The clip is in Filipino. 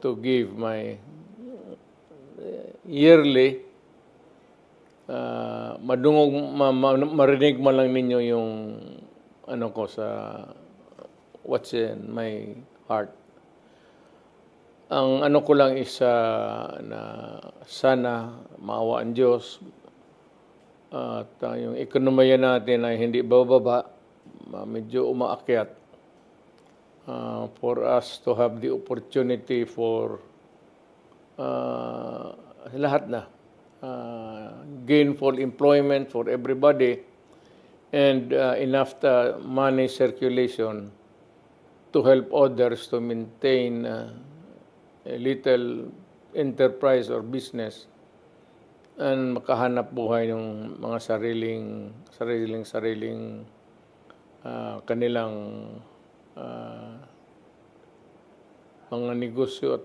to give my uh, yearly uh, madungog ma, ma, marinig man lang ninyo yung ano ko sa what's in my heart. Ang ano ko lang isa na sana maawa ang Diyos at uh, yung ekonomiya natin ay hindi bababa, medyo umaakyat uh, for us to have the opportunity for uh, lahat na uh, gainful employment for everybody and uh, enough uh, money circulation to help others to maintain uh, a little enterprise or business and makahanap buhay ng mga sariling sariling sariling ah, kanilang ah, mga negosyo at